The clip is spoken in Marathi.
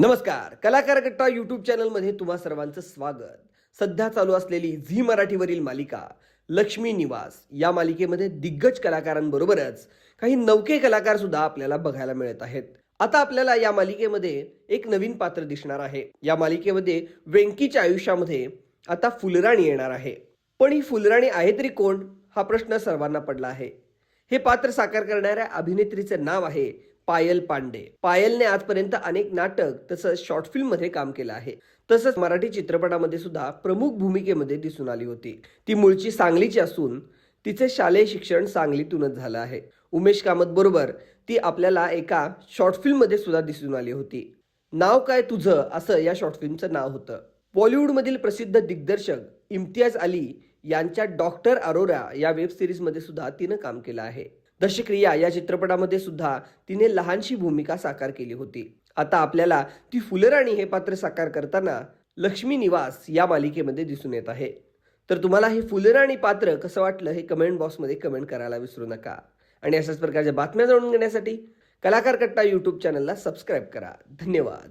नमस्कार. कलाकार कट्टा यूट्यूब चॅनलमध्ये तुम्हा सर्वांचं स्वागत. सध्या चालू असलेली झी मराठीवरील मालिका लक्ष्मी निवास या मालिकेमध्ये दिग्गज कलाकारांबरोबरच काही नवके कलाकार सुद्धा आपल्याला बघायला मिळत आहेत. आता आपल्याला या मालिकेमध्ये एक नवीन पात्र दिसणार आहे. या मालिकेमध्ये वेंकीच्या आयुष्यामध्ये आता फुलराणी येणार आहे. पण ही फुलराणी आहे तरी कोण? हा प्रश्न सर्वांना पडला आहे. हे पात्र साकार करणाऱ्या अभिनेत्रीचे नाव आहे पायल पांडे. पायलने आजपर्यंत अनेक नाटक तसंच शॉर्ट फिल्ममध्ये काम केलं आहे. तसंच मराठी चित्रपटामध्ये सुद्धा प्रमुख भूमिकेमध्ये दिसून आली होती. ती मूळची सांगलीची असून तिचे शालेय शिक्षण सांगलीतूनच झालं आहे. उमेश कामत बरोबर ती आपल्याला एका शॉर्ट फिल्ममध्ये सुद्धा दिसून आली होती. नाव काय तुझं? असं या शॉर्ट फिल्मचं नाव होतं. बॉलिवूडमधील प्रसिद्ध दिग्दर्शक इम्तियाज अली यांच्या डॉक्टर अरोरा या वेब सिरीजमध्ये सुद्धा तिनं काम केलं आहे. दशक्रिया या चित्रपटामध्ये सुद्धा तिने लहानशी भूमिका साकार केली होती. आता आपल्याला ती फुलराणी हे पात्र साकार करताना लक्ष्मी निवास या मालिकेमध्ये दिसून येत आहे. तर तुम्हाला हे फुलराणी पात्र कसं वाटलं हे कमेंट बॉक्समध्ये कमेंट करायला विसरू नका. आणि अशाच प्रकारच्या बातम्या जाणून घेण्यासाठी कलाकार कट्टा यूट्यूब चॅनलला सबस्क्राईब करा. धन्यवाद.